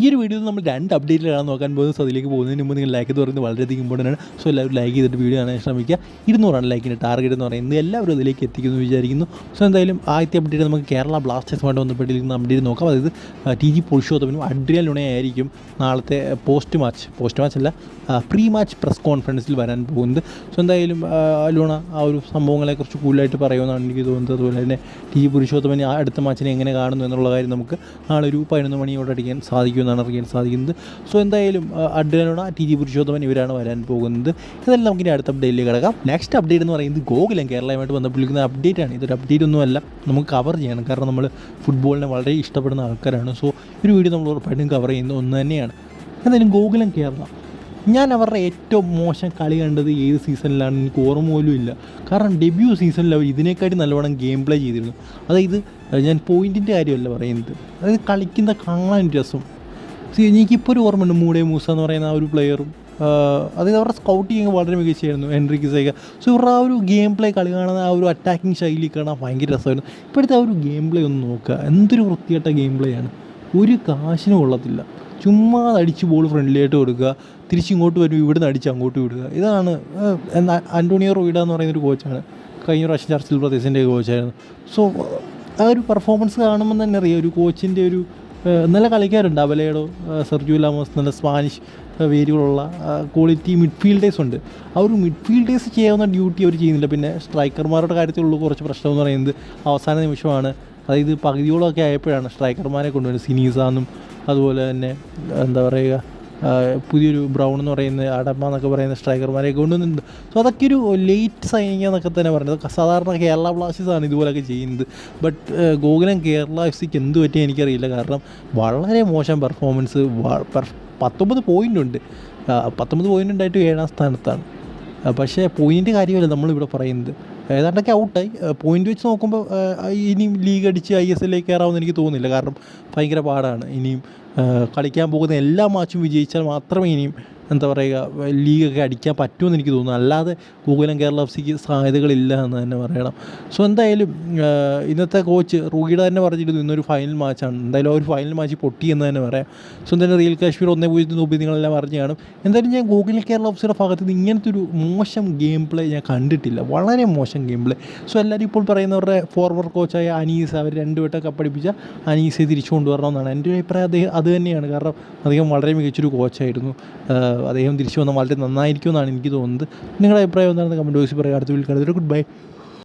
ഈ ഒരു വീഡിയോയിൽ നമ്മൾ രണ്ട് അപ്ഡേറ്റിലാണ് നോക്കാൻ പോകുന്നത്. സോ അതിലേക്ക് പോകുന്നതിന് മുമ്പ് നിങ്ങൾ ലൈക്ക് എന്ന് പറയുന്നത് വളരെയധികം ഇമ്പോർട്ടന്റ് ആണ്. സോ എല്ലാവരും ലൈക്ക് ചെയ്തിട്ട് വീഡിയോ കാണാൻ ശ്രമിക്കുക. ഇരുന്നൂറാണ് ലൈക്കിന്റെ ടാർഗറ്റ് എന്ന് പറയുന്നത്. എല്ലാവരും അതിലേക്ക് എത്തിക്കുന്നു വിചാരിക്കുന്നു. സോ എന്തായാലും ആദ്യത്തെ അപ്ഡേറ്റ് നമുക്ക് കേരള ബ്ലാസ്റ്റേഴ്സുമായിട്ട് ബന്ധപ്പെട്ടിരിക്കുന്ന അപ്ഡേറ്റ് നോക്കാം. അതായത് ടി ജി പുരുഷോത്തമനും അഡ്രിയൽ ലുണയായിരിക്കും നാളത്തെ പോസ്റ്റ് മാച്ച് പോസ്റ്റ് മാച്ച് അല്ല പ്രീ മാച്ച് പ്രസ് കോൺഫറൻസിൽ വരാൻ പോകുന്നത്. സോ എന്തായാലും ലുണ ആ ഒരു സംഭവങ്ങളെക്കുറിച്ച് കൂടുതലായിട്ട് പറയുമെന്നാണ് എനിക്ക് തോന്നുന്നത്. അതുപോലെ തന്നെ ടി പുരുഷോത്തമൻ അടുത്ത മാച്ചിനെ എങ്ങനെ കാണുന്നു എന്നുള്ള കാര്യം നമുക്ക് നാളെ ഒരു പതിനൊന്ന് മണിയോടെ അടിക്കാൻ സാധിക്കുമെന്നാണ് അറിയാൻ സാധിക്കുന്നത്. സോ എന്തായാലും അഡ്രിയലോണ ടി ജി പുരുഷോത്തമൻ ഇവരാണ് വരാൻ പോകുന്നത്. ഇതെല്ലാം നമുക്ക് ഇനി അടുത്ത അപ്ഡേറ്റിൽ കിടക്കാം. നെക്സ്റ്റ് അപ്ഡേറ്റ് എന്ന് പറയുന്നത് ഗോകുലം കേരളയുമായിട്ട് ബന്ധപ്പെട്ടിരിക്കുന്ന അപ്ഡേറ്റ് ആണ്. ഇതൊരു അപ്ഡേറ്റ് ഒന്നുമല്ല. നമുക്ക് കവർ ചെയ്യണം. കാരണം നമ്മൾ ഫുട്ബോളിനെ വളരെ ഇഷ്ടപ്പെടുന്ന ആൾക്കാരാണ്. സോ ഒരു വീഡിയോ നമ്മൾ ഉറപ്പായിട്ടും കവർ ചെയ്യുന്ന ഒന്ന് തന്നെയാണ്. എന്തായാലും ഗോകുലം കേരള. ഞാൻ അവരുടെ ഏറ്റവും മോശം കളി കണ്ടത് ഏത് സീസണിലാണ് എനിക്ക് ഓർമ്മ പോലും ഇല്ല. കാരണം ഡെബ്യൂ സീസണിൽ അവർ ഇതിനേക്കാട്ടി നല്ലവണ്ണം ഗെയിം പ്ലേ ചെയ്തിരുന്നു. അതായത് ഞാൻ പോയിന്റിന്റെ കാര്യമല്ല പറയുന്നത്. അതായത് കളിക്കുന്ന കാണാൻ രസം. സി എനിക്കിപ്പോൾ ഒരു ഓർമ്മയുണ്ട്. മൂടെ മൂസ എന്ന് പറയുന്ന ആ ഒരു പ്ലെയറും അതായത് അവരുടെ സ്കൗട്ടിങ് വളരെ മികച്ചായിരുന്നു എൻട്രിക്ക് സേക സോ ഇവരുടെ ആ ഒരു ഗെയിം പ്ലേ കളി കാണുന്ന ആ ഒരു അറ്റാക്കിംഗ് ശൈലി കാണാൻ ഭയങ്കര രസമായിരുന്നു. ഇപ്പോഴത്തെ ആ ഒരു ഗെയിം പ്ലേ ഒന്ന് നോക്കുക. എന്തൊരു വൃത്തിയായിട്ട ഗെയിം പ്ലേ ആണ്. ഒരു കാശിനും കൊള്ളത്തില്ല. ചുമ്മാ അടിച്ച് ബോൾ ഫ്രണ്ട്ലിയായിട്ട് കൊടുക്കുക. തിരിച്ചിങ്ങോട്ട് വരും ഇവിടുന്ന് അടിച്ച് അങ്ങോട്ട് വിടുക. ഇതാണ് അന്റോണിയോ റോയിഡ എന്ന് പറയുന്നൊരു കോച്ചാണ് കഴിഞ്ഞ പ്രാവശ്യം ചർച്ചിൽ പ്രദേശിന്റെ കോച്ചായിരുന്നു സോ ആ ഒരു പെർഫോമൻസ് കാണുമ്പോൾ തന്നെ അറിയാം. ഒരു കോച്ചിന്റെ ഒരു നല്ല കളിക്കാരുണ്ട്. അവലേഡോ സെർജു ലാമോസ് നല്ല സ്പാനിഷ് വേരുകളുള്ള ക്വാളിറ്റി മിഡ്ഫീൽഡേഴ്സ് ഉണ്ട്. ആ ഒരു മിഡ്ഫീൽഡേഴ്സ് ചെയ്യാവുന്ന ഡ്യൂട്ടി അവർ ചെയ്യുന്നില്ല. പിന്നെ സ്ട്രൈക്കർമാരുടെ കാര്യത്തിലുള്ള കുറച്ച് പ്രശ്നം എന്ന് പറയുന്നത് അവസാന നിമിഷമാണ്. അതായത് പകുതിയോളമൊക്കെ ആയപ്പോഴാണ് സ്ട്രൈക്കർമാരെ കൊണ്ടുവരുന്നത്. സിനീസാന്നും അതുപോലെ തന്നെ എന്താ പറയുക പുതിയൊരു ബ്രൗൺ എന്ന് പറയുന്ന അടമ്മ എന്നൊക്കെ പറയുന്ന സ്ട്രൈക്കർമാരെ കൊണ്ടുവന്നിട്ടുണ്ട്. സോ അതൊക്കെ ഒരു ലേറ്റ് സൈനിങ് എന്നൊക്കെ തന്നെ പറയുന്നത്. സാധാരണ കേരള ബ്ലാസ്റ്റേഴ്സ് ആണ് ഇതുപോലെയൊക്കെ ചെയ്യുന്നത്. ബട്ട് ഗോകുലം കേരള എഫ് സിക്ക് എന്ത് പറ്റിയ എനിക്കറിയില്ല. കാരണം വളരെ മോശം പെർഫോമൻസ് പത്തൊമ്പത് പോയിന്റ് ഉണ്ട്. പത്തൊമ്പത് പോയിന്റ് ഉണ്ടായിട്ട് ഏഴാം സ്ഥാനത്താണ്. പക്ഷേ പോയിന്റ് കാര്യമല്ല നമ്മളിവിടെ പറയുന്നത്. ഏതാണ്ടൊക്കെ ഔട്ടായി പോയിന്റ് വെച്ച് നോക്കുമ്പോൾ ഇനിയും ലീഗ് അടിച്ച് ഐ എസ് എല്ലിലേക്ക് കയറാമെന്ന് എനിക്ക് തോന്നുന്നില്ല. കാരണം ഭയങ്കര പാടാണ്. ഇനിയും കളിക്കാൻ പോകുന്ന എല്ലാ മാച്ചും വിജയിച്ചാൽ മാത്രമേ ഇനിയും എന്താ പറയുക ലീഗൊക്കെ അടിക്കാൻ പറ്റുമെന്ന് എനിക്ക് തോന്നുന്നു. അല്ലാതെ ഗോകുലം കേരള എഫ് സിക്ക് സാധ്യതകളില്ല എന്ന് തന്നെ പറയണം. സോ എന്തായാലും ഇന്നത്തെ കോച്ച് റൂഗിയുടെ തന്നെ പറഞ്ഞിരുന്നു ഇന്നൊരു ഫൈനൽ മാച്ചാണ് എന്തായാലും ഒരു ഫൈനൽ മാച്ച് പൊട്ടി എന്ന് തന്നെ പറയാം. സോ എന്തായാലും റിയൽ കാശ്മീർ ഒന്നേ പൂജ്യത്തിന് മുമ്പ് നിങ്ങളെല്ലാം അറിഞ്ഞു കാണും. എന്തായാലും ഞാൻ ഗോകുലം കേരള എഫ് സിയുടെ ഭാഗത്ത് നിന്ന് ഇങ്ങനത്തെ ഒരു മോശം ഗെയിം പ്ലേ ഞാൻ കണ്ടിട്ടില്ല. വളരെ മോശം ഗെയിം പ്ലേ സോ എല്ലാവരും ഇപ്പോൾ പറയുന്നവരുടെ ഫോർവേഡ് കോച്ചായ അനീസ് അവർ രണ്ട് വട്ടം കപ്പടിപ്പിച്ച അനീസെ തിരിച്ചു കൊണ്ടുവരണമെന്നാണ് എന്റെ ഒരു അഭിപ്രായം അദ്ദേഹം അത് തന്നെയാണ്. കാരണം അദ്ദേഹം വളരെ മികച്ചൊരു കോച്ചായിരുന്നു അദ്ദേഹം തിരിച്ചു വന്നാൽ വളരെ നന്നായിരിക്കുമെന്നാണ് എനിക്ക് തോന്നുന്നത്. നിങ്ങളുടെ അഭിപ്രായം എന്താണെന്ന് കമന്റ് ബോക്സിൽ പറയുക. അടുത്ത വീട്ടിൽ ഗുഡ് ബൈ.